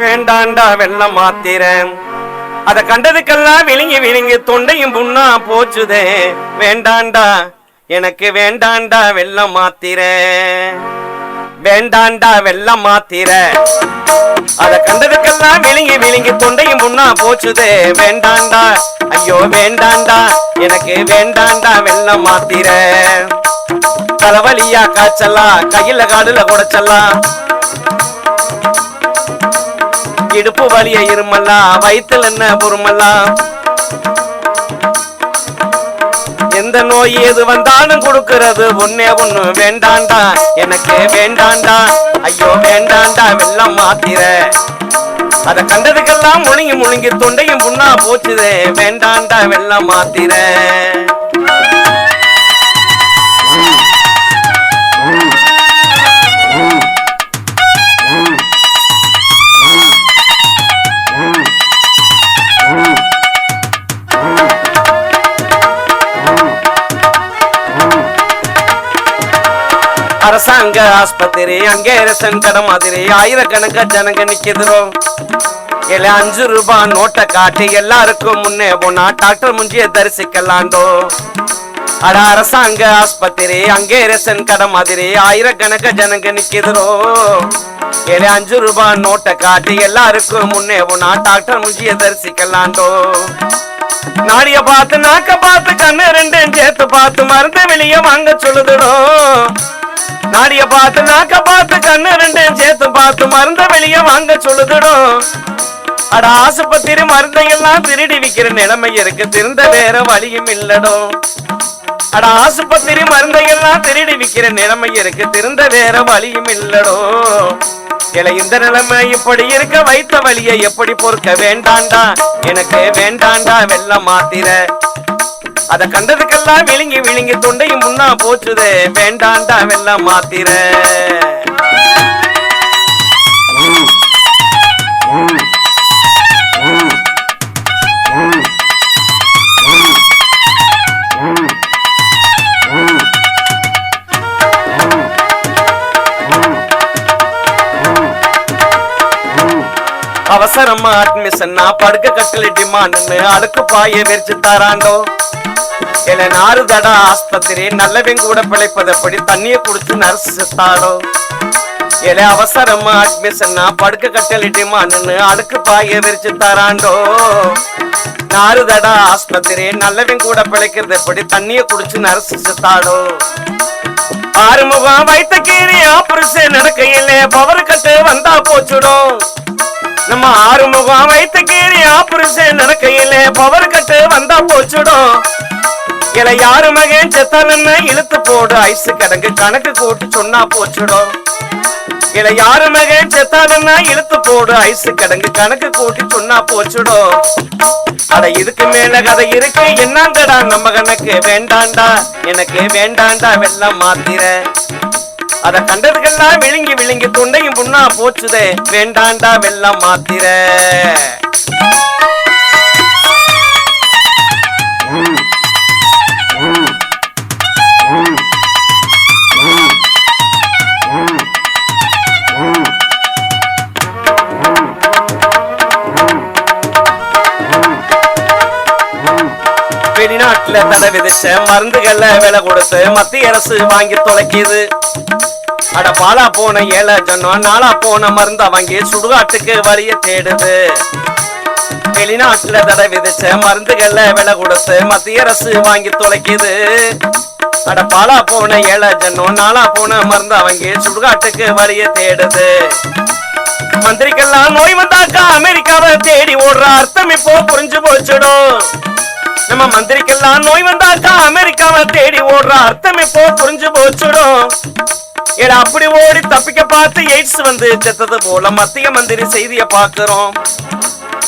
வேண்டாண்டா வெள்ளம் மாத்திர. அத கண்டதுக்கெல்லாம் விழுங்கி விழுங்கி தொண்டையும் புண்ணா போச்சுதே. வேண்டாண்டா எனக்கு வேண்டாண்டா வெள்ளம் மாத்திர. வேண்டாண்டா வெள்ளம் மாத்திர. அத கண்டதுக்கெல்லாம் விழுங்கி விழுங்கி தொண்டையும் புண்ணா போச்சுதே. வேண்டாண்டா ஐயோ வேண்டாண்டா எனக்கு வேண்டாண்டா வெள்ளம் மாத்திர. தலைவலியா காய்ச்சலா கையில காடுல குடைச்சலாம் இடுப்பு வலிய இருமல்லாம் வயித்துல என்ன பொறுமல்லாம் எந்த நோய் எது வந்தாலும் கொடுக்கிறது ஒன்னே ஒண்ணு வேண்டாண்டா. எனக்கு வேண்டாண்டா. ஐயோ வேண்டாண்டா வெள்ளம் மாத்திர. அத கண்டதுக்கெல்லாம் முழுங்கி முழுங்கி தொண்டையும் புண்ணா போச்சுதே. வேண்டாண்டா வெள்ளம் மாத்திர. ஆஸ்பத்திரி அங்கே ரேஷன் கடை மாதிரி ஆயிரக்கணக்க ஜனங்க நிக்கிறோம் எல்லாம் அஞ்சு ரூபா நோட்டை காட்டி எல்லாருக்கும் முன்னே போனா டாக்டர் முஞ்சிய தரிசிக்கலாண்டோ. அட அரசாங்க ஆஸ்பத்திரி அங்கே ரேஷன் கடை மாதிரி ஆயிரக்கணக்க ஜனங்க நிக்குதுரோ இல்ல அஞ்சு ரூபாய் நோட்டை காட்டி எல்லாருக்கும் முன்னே போனா டாக்டர் முஞ்சிய தரிசிக்கலாண்டோ. நாடிய பார்த்து நாக்க பார்த்து கண்ணு ரெண்டும் சேர்த்து பார்த்து மருந்து வெளியே வாங்க சொல்லுதுடோ. நாடிய பார்த்து நாக்க பார்த்து கண்ணு ரெண்டையும் சேர்த்து பார்த்து மருந்த வெளியே வாங்க சொல்லுதுடும் அட ஆசுபத்திரி மருந்தையெல்லாம் திருடி விக்கிற நிலைமை இருக்கு. திருந்த வேற வழியும் இல்லடோ. அட ஆசுபத்திரி மருந்தையெல்லாம் திருடி விக்கிற நிலைமை இருக்கு. திருந்த வேற வழியும் இல்லடோ. இல்ல இந்த நிலைமை இப்படி இருக்க வைத்த வழியை எப்படி பொறுக்க வேண்டாண்டா? எனக்கு வேண்டாண்டா வெள்ளம் மாத்திர. அத கண்டதுக்கெல்லாம் விழுங்கி விழுங்கி தொண்டையும் முன்னா போச்சுதே. வேண்டாண்டா வெள்ளம் மாத்திர. அவசரமா அட்மிஷன் நான் படுக்க கட்டில டிமாண்ட்னு அடுக்கு பாய வெறிச்சு தராண்டோ என்ன நாறு தடா ஆஸ்பத்திரி நல்லவன் கூட பிழைப்பதப்படி தண்ணியை குடிச்சு நர்ஸ் செத்தாடோ இல்ல அவசரமா அட்மிஷன்னா படுக்க கட்டில நின்னு அடுக்கு பாய விரிச்சு தாராண்டோ? நாறு தடா ஆஸ்பத்திரி நல்லவன் கூட பிழைக்கிறது எப்படி தண்ணிய குடிச்சு நர்ஸ் செத்தாடோ ஆறுமுகம் வைத்த கீரி ஆபரேஷன் நடக்கையில பவர் கட்டு வந்தா போச்சுடும் நம்ம ஆறுமுகம் வைத்த கீரி ஆபரேஷன் நடக்கையில பவர் கட்டு வந்தா போச்சுடும் இல்ல யாரு மகன்? செத்தாலன்னு இழுத்து போடு. ஐசு கிடங்கு கணக்கு கூட்டு சொன்னா போச்சுடும். இல்ல யாரு மகன்? செத்தாலன்னா இழுத்து போடு. ஐசு கிடங்கு கணக்கு கூட்டி சொன்னா போச்சுடும். அட இதுக்கு மேல கதை இருக்கு. என்னங்கடா நம்ம கணக்கு வேண்டாண்டா. எனக்கு வேண்டாண்டா வெள்ளம் மாத்திர. அத கண்டதுக்கெல்லாம் விழுங்கி விழுங்கி தொண்டையும் புண்ணா போச்சுதே. வேண்டாண்டா வெள்ளம் மாத்திர. நாட்டுல தடை விதிச்ச மருந்துகள்ல விலை கொடுத்து மத்திய அரசு வாங்கி தொலைக்கிது. அட பாலா போன ஏழை ஜனம் நாளா போன மருந்த வாங்கி சுடுகாட்டுக்கு வரிய தேடுது. வெளிநாட்டுல தடை விதிச்ச மருந்துகள்ல விலை கொடுத்து மத்திய அரசு வாங்கி தொலைக்குது. அட பாலா போன ஏழை ஜனம் நாளா போன மருந்த வாங்கி சுடுகாட்டுக்கு வரிய தேடுது. மந்திரிக்கெல்லாம் நோய் வந்தாக்கா அமெரிக்காவை தேடி ஓடுற அர்த்தம் இப்போ புரிஞ்சு போச்சுடும் நம்ம மந்திரிக்கெல்லாம் நோய் வந்தாக்கா அமெரிக்காவை தேடி ஓடுற. அர்த்தம் இப்போ புரிஞ்சு போச்சுடும் ஏடா அப்படி ஓடி தப்பிக்க பார்த்து எய்ட்ஸ் வந்து செத்தது போல மத்திய மந்திரி செய்திய பாக்குறோம்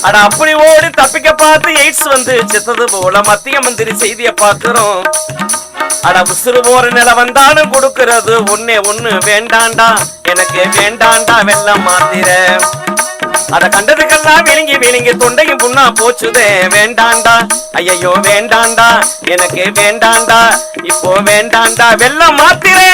அட அப்படி ஓடி தப்பிக்க பார்த்து எய்ட்ஸ் வந்து செத்தது போல மத்திய மந்திரி செய்திய பாக்குறோம் அட உசுறு போற நில வந்தாலும் கொடுக்கறது. ஒன்னே ஒண்ணு வேண்டாண்டா. எனக்கு வேண்டாண்டா வெள்ளம் மாத்திர. அத கண்டதுக்கெல்லாம் விழுங்கி விழுங்கி தொண்டையும் புண்ணா போச்சுதே. வேண்டாண்டா. ஐயையோ வேண்டாண்டா. எனக்கு வேண்டாண்டா. இப்போ வேண்டாண்டா. வெள்ளம் மாத்திரே.